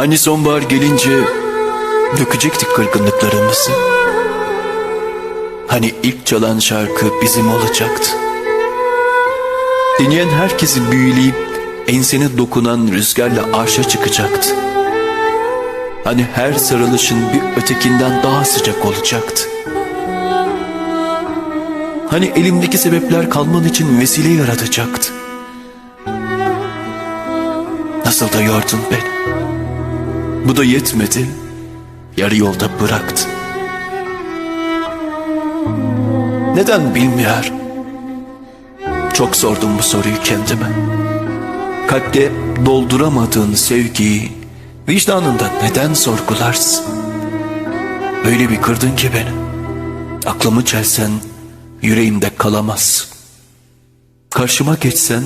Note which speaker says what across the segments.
Speaker 1: Hani sonbahar gelince dökecektik kırgınlıklarımızı. Hani ilk çalan şarkı bizim olacaktı. Dinleyen herkesi büyüleyip ensene dokunan rüzgarla arşa çıkacaktı. Hani her sarılışın bir ötekinden daha sıcak olacaktı. Hani elimdeki sebepler kalman için vesile yaratacaktı. Nasıl da yordun beni. Bu da yetmedi. Yarı yolda bıraktı. Neden bilmiyorum. Çok sordum bu soruyu kendime. Kalpte dolduramadığın sevgiyi vicdanında neden sorgularsın? Öyle bir kırdın ki beni. Aklımı çelsen yüreğimde kalamazsın. Karşıma geçsen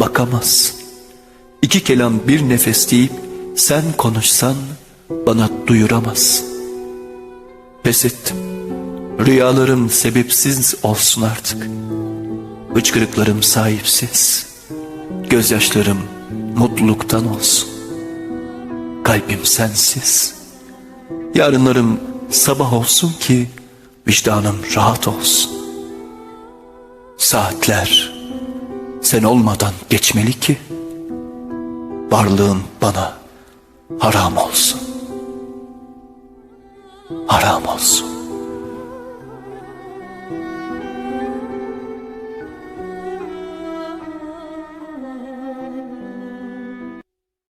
Speaker 1: bakamazsın. İki kelam bir nefes deyip sen konuşsan bana duyuramazsın. Pes ettim. Rüyalarım sebepsiz olsun artık. Hıçkırıklarım sahipsiz. Gözyaşlarım mutluluktan olsun. Kalbim sensiz. Yarınlarım sabah olsun ki vicdanım rahat olsun. Saatler sen olmadan geçmeli ki varlığın bana haram olsun. Haram olsun.